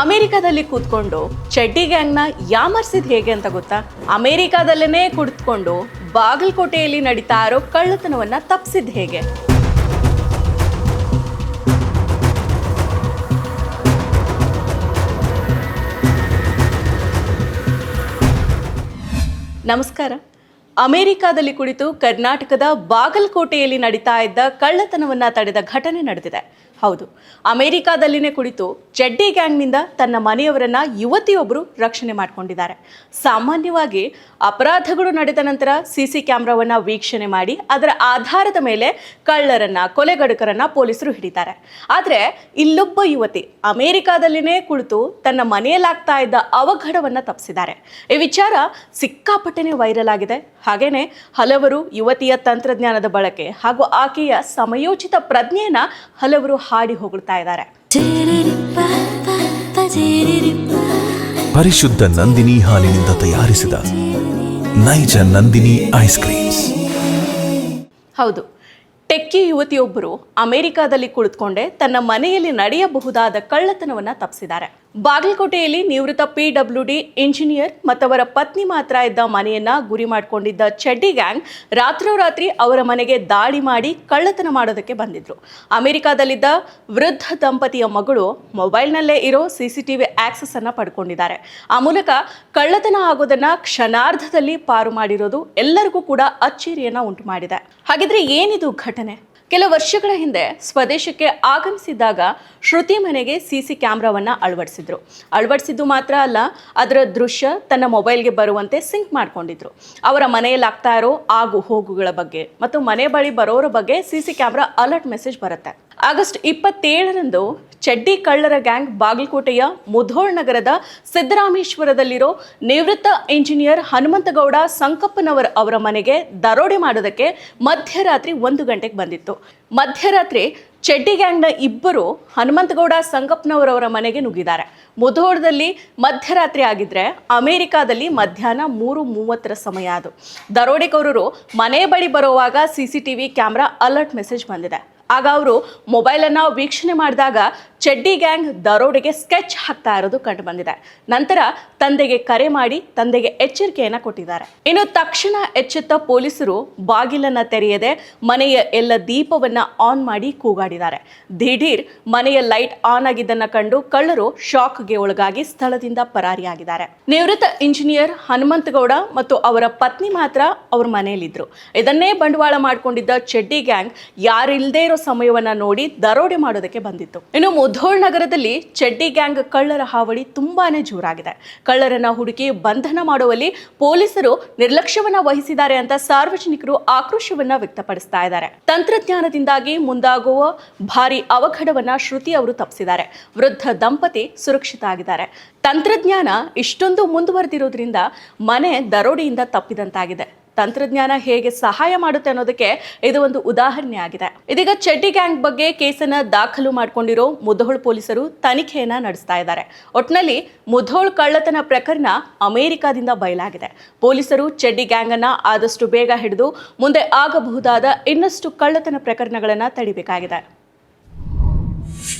ಅಮೆರಿಕಾದಲ್ಲಿ ಕೂತ್ಕೊಂಡು ಚಡ್ಡಿ ಗ್ಯಾಂಗ್ನ ಯಾಮರ್ಸಿದ್ ಹೇಗೆ ಅಂತ ಗೊತ್ತಾ? ಅಮೆರಿಕಾದಲ್ಲೇ ಕುಳಿತುಕೊಂಡು ಬಾಗಲಕೋಟೆಯಲ್ಲಿ ನಡೀತಾ ಇರೋ ಕಳ್ಳತನವನ್ನ ತಪ್ಪಿಸಿದ್ ಹೇಗೆ? ನಮಸ್ಕಾರ. ಅಮೆರಿಕಾದಲ್ಲಿ ಕುಳಿತು ಕರ್ನಾಟಕದ ಬಾಗಲಕೋಟೆಯಲ್ಲಿ ನಡೀತಾ ಇದ್ದ ಕಳ್ಳತನವನ್ನ ತಡೆದ ಘಟನೆ ನಡೆದಿದೆ. ಹೌದು. ಅಮೆರಿಕಾದಲ್ಲಿನೇ ಕುಳಿತು ಚಡ್ಡಿ ಗ್ಯಾಂಗ್ನಿಂದ ತನ್ನ ಮನೆಯವರನ್ನ ಯುವತಿಯೊಬ್ಬರು ರಕ್ಷಣೆ ಮಾಡಿಕೊಂಡಿದ್ದಾರೆ. ಸಾಮಾನ್ಯವಾಗಿ ಅಪರಾಧಗಳು ನಡೆದ ನಂತರ ಸಿಸಿ ಕ್ಯಾಮ್ರಾವನ್ನ ವೀಕ್ಷಣೆ ಮಾಡಿ ಅದರ ಆಧಾರದ ಮೇಲೆ ಕಳ್ಳರನ್ನ, ಕೊಲೆಗಡುಕರನ್ನ ಪೊಲೀಸರು ಹಿಡಿತಾರೆ. ಆದರೆ ಇಲ್ಲೊಬ್ಬ ಯುವತಿ ಅಮೆರಿಕಾದಲ್ಲಿನೇ ಕುಳಿತು ತನ್ನ ಮನೆಯಲ್ಲಾಗ್ತಾ ಇದ್ದ ಅವಘಡವನ್ನ ತಪ್ಪಿಸಿದ್ದಾರೆ. ಈ ವಿಚಾರ ಸಿಕ್ಕಾಪಟ್ಟೆನೆ ವೈರಲ್ ಆಗಿದೆ. ಹಾಗೇನೆ ಹಲವರು ಯುವತಿಯ ತಂತ್ರಜ್ಞಾನದ ಬಳಕೆ ಹಾಗೂ ಆಕೆಯ ಸಮಯೋಚಿತ ಪ್ರಜ್ಞೆಯನ್ನ ಹಲವರು ಹಾಡಿ ಹೊಗಳ್ತಾ ಇದ್ದಾರೆ. ಪರಿಶುದ್ಧ ನಂದಿನಿ ಹಾಲಿನಿಂದ ತಯಾರಿಸಿದ ನೈಜ ನಂದಿನಿ ಐಸ್ ಕ್ರೀಮ್ಸ್. ಹೌದು ಟೆಕ್ಕಿ ಯುವತಿಯೊಬ್ಬರು ಅಮೆರಿಕಾದಲ್ಲಿ ಕುಳಿತುಕೊಂಡೇ ತನ್ನ ಮನೆಯಲ್ಲಿ ನಡೆಯಬಹುದಾದ ಕಳ್ಳತನವನ್ನು ತಪ್ಪಿಸಿದ್ದಾರೆ. ಬಾಗಲಕೋಟೆಯಲ್ಲಿ ನಿವೃತ್ತ ಪಿಡಬ್ಲ್ಯೂಡಿ ಇಂಜಿನಿಯರ್ ಮತ್ತವರ ಪತ್ನಿ ಮಾತ್ರ ಇದ್ದ ಮನೆಯನ್ನ ಗುರಿ ಮಾಡಿಕೊಂಡಿದ್ದ ಚಡ್ಡಿ ಗ್ಯಾಂಗ್ ರಾತ್ರೋರಾತ್ರಿ ಅವರ ಮನೆಗೆ ದಾಳಿ ಮಾಡಿ ಕಳ್ಳತನ ಮಾಡೋದಕ್ಕೆ ಬಂದಿದ್ರು. ಅಮೆರಿಕಾದಲ್ಲಿದ್ದ ವೃದ್ಧ ದಂಪತಿಯ ಮಗಳು ಮೊಬೈಲ್ನಲ್ಲೇ ಇರೋ ಸಿಸಿಟಿವಿ ಆಕ್ಸಸ್ ಅನ್ನ ಪಡ್ಕೊಂಡಿದ್ದಾರೆ. ಆ ಮೂಲಕ ಕಳ್ಳತನ ಆಗೋದನ್ನ ಕ್ಷಣಾರ್ಧದಲ್ಲಿ ಪಾರು ಮಾಡಿರೋದು ಎಲ್ಲರಿಗೂ ಕೂಡ ಅಚ್ಚರಿಯನ್ನ ಉಂಟು ಮಾಡಿದೆ ಹಾಗಿದ್ರೆ ಏನಿದು ಘಟನೆ? ಕೆಲ ವರ್ಷಗಳ ಹಿಂದೆ ಸ್ವದೇಶಕ್ಕೆ ಆಗಮಿಸಿದ್ದಾಗ ಶ್ರುತಿ ಮನೆಗೆ ಸಿ ಸಿ ಕ್ಯಾಮ್ರಾವನ್ನು ಅಳವಡಿಸಿದ್ರು. ಅಳವಡಿಸಿದ್ದು ಮಾತ್ರ ಅಲ್ಲ, ಅದರ ದೃಶ್ಯ ತನ್ನ ಮೊಬೈಲ್ಗೆ ಬರುವಂತೆ ಸಿಂಕ್ ಮಾಡಿಕೊಂಡಿದ್ರು. ಅವರ ಮನೆಯಲ್ಲಿ ಆಗ್ತಾ ಇರೋ ಆಗು ಹೋಗುಗಳ ಬಗ್ಗೆ ಮತ್ತು ಮನೆ ಬಳಿ ಬರೋರ ಬಗ್ಗೆ C C camera alert message ಬರುತ್ತೆ. ಆಗಸ್ಟ್ ಇಪ್ಪತ್ತೇಳರಂದು ಚಡ್ಡಿ ಕಳ್ಳರ ಗ್ಯಾಂಗ್ ಬಾಗಲಕೋಟೆಯ ಮುಧೋಳ್ ನಗರದ ಸಿದ್ದರಾಮೇಶ್ವರದಲ್ಲಿರೋ ನಿವೃತ್ತ ಇಂಜಿನಿಯರ್ ಹನುಮಂತಗೌಡ ಸಂಕಪ್ಪನವರ್ ಅವರ ಮನೆಗೆ ದರೋಡೆ ಮಾಡೋದಕ್ಕೆ ಮಧ್ಯರಾತ್ರಿ ಒಂದು ಗಂಟೆಗೆ ಬಂದಿತ್ತು. ಮಧ್ಯರಾತ್ರಿ ಚಡ್ಡಿ ಗ್ಯಾಂಗ್ನ ಇಬ್ಬರು ಹನುಮಂತಗೌಡ ಸಂಗಪ್ಪನವರವರ ಮನೆಗೆ ನುಗ್ಗಿದ್ದಾರೆ. ಮುಧೋಳದಲ್ಲಿ ಮಧ್ಯರಾತ್ರಿ ಆಗಿದ್ರೆ ಅಮೆರಿಕಾದಲ್ಲಿ ಮಧ್ಯಾಹ್ನ ಮೂರು ಮೂವತ್ತರ ಸಮಯ ಅದು. ದರೋಡೆಕೋರರು ಮನೆ ಬಳಿ ಬರುವಾಗ C C T V camera alert message ಬಂದಿದೆ. ಆಗ ಅವರು ಮೊಬೈಲನ್ನು ವೀಕ್ಷಣೆ ಮಾಡಿದಾಗ ಚಡ್ಡಿ ಗ್ಯಾಂಗ್ ದರೋಡೆಗೆ ಸ್ಕೆಚ್ ಹಾಕ್ತಾ ಇರೋದು ಕಂಡು ಬಂದಿದೆ. ನಂತರ ತಂದೆಗೆ ಕರೆ ಮಾಡಿ ತಂದೆಗೆ ಎಚ್ಚರಿಕೆಯನ್ನ ಕೊಟ್ಟಿದ್ದಾರೆ. ಇನ್ನು ತಕ್ಷಣ ಎಚ್ಚೆತ್ತ ಪೊಲೀಸರು ಬಾಗಿಲನ್ನ ತೆರೆಯದೆ ಮನೆಯ ಎಲ್ಲ ದೀಪವನ್ನ ಆನ್ ಮಾಡಿ ಕೂಗಾಡಿದ್ದಾರೆ. ದಿಢೀರ್ ಮನೆಯ ಲೈಟ್ ಆನ್ ಆಗಿದ್ದನ್ನ ಕಂಡು ಕಳ್ಳರು ಶಾಕ್ಗೆ ಒಳಗಾಗಿ ಸ್ಥಳದಿಂದ ಪರಾರಿಯಾಗಿದ್ದಾರೆ. ನಿವೃತ್ತ ಇಂಜಿನಿಯರ್ ಹನುಮಂತಗೌಡ ಮತ್ತು ಅವರ ಪತ್ನಿ ಮಾತ್ರ ಅವ್ರ ಮನೆಯಲ್ಲಿದ್ದರು ಇದನ್ನೇ ಬಂಡವಾಳ ಮಾಡಿಕೊಂಡಿದ್ದ ಚಡ್ಡಿ ಗ್ಯಾಂಗ್ ಯಾರಿಲ್ಲದೆ ಇರೋ ಸಮಯವನ್ನ ನೋಡಿ ದರೋಡೆ ಮಾಡೋದಕ್ಕೆ ಬಂದಿತ್ತು. ಇನ್ನು ಮುಧೋಳ್ ನಗರದಲ್ಲಿ ಚಡ್ಡಿ ಗ್ಯಾಂಗ್ ಕಳ್ಳರ ಹಾವಳಿ ತುಂಬಾನೇ ಜೋರಾಗಿದೆ. ಕಳ್ಳರನ್ನ ಹುಡುಕಿ ಬಂಧನ ಮಾಡುವಲ್ಲಿ ಪೊಲೀಸರು ನಿರ್ಲಕ್ಷ್ಯವನ್ನ ವಹಿಸಿದ್ದಾರೆ ಅಂತ ಸಾರ್ವಜನಿಕರು ಆಕ್ರೋಶವನ್ನ ವ್ಯಕ್ತಪಡಿಸ್ತಾ ಇದ್ದಾರೆ. ತಂತ್ರಜ್ಞಾನದಿಂದಾಗಿ ಮುಂದಾಗುವ ಭಾರಿ ಅವಘಡವನ್ನ ಶ್ರುತಿ ಅವರು ತಪ್ಪಿಸಿದ್ದಾರೆ. ವೃದ್ಧ ದಂಪತಿ ಸುರಕ್ಷಿತ ಆಗಿದ್ದಾರೆ. ತಂತ್ರಜ್ಞಾನ ಇಷ್ಟೊಂದು ಮುಂದುವರೆದಿರೋದ್ರಿಂದ ಮನೆ ದರೋಡೆಯಿಂದ ತಪ್ಪಿದಂತಾಗಿದೆ. ತಂತ್ರಜ್ಞಾನ ಹೇಗೆ ಸಹಾಯ ಮಾಡುತ್ತೆ ಅನ್ನೋದಕ್ಕೆ ಇದು ಒಂದು ಉದಾಹರಣೆ ಆಗಿದೆ. ಇದೀಗ ಚಡ್ಡಿ ಗ್ಯಾಂಗ್ ಬಗ್ಗೆ ಕೇಸನ್ನ ದಾಖಲು ಮಾಡಿಕೊಂಡಿರೋ ಮುಧೋಳ್ ಪೊಲೀಸರು ತನಿಖೆಯನ್ನ ನಡೆಸ್ತಾ ಇದ್ದಾರೆ. ಒಟ್ನಲ್ಲಿ ಮುಧೋಳ್ ಕಳ್ಳತನ ಪ್ರಕರಣ ಅಮೆರಿಕಾದಿಂದ ಬಯಲಾಗಿದೆ. ಪೊಲೀಸರು ಚಡ್ಡಿ ಗ್ಯಾಂಗ್ ಅನ್ನ ಆದಷ್ಟು ಬೇಗ ಹಿಡಿದು ಮುಂದೆ ಆಗಬಹುದಾದ ಇನ್ನಷ್ಟು ಕಳ್ಳತನ ಪ್ರಕರಣಗಳನ್ನ ತಡಿಬೇಕಾಗಿದೆ.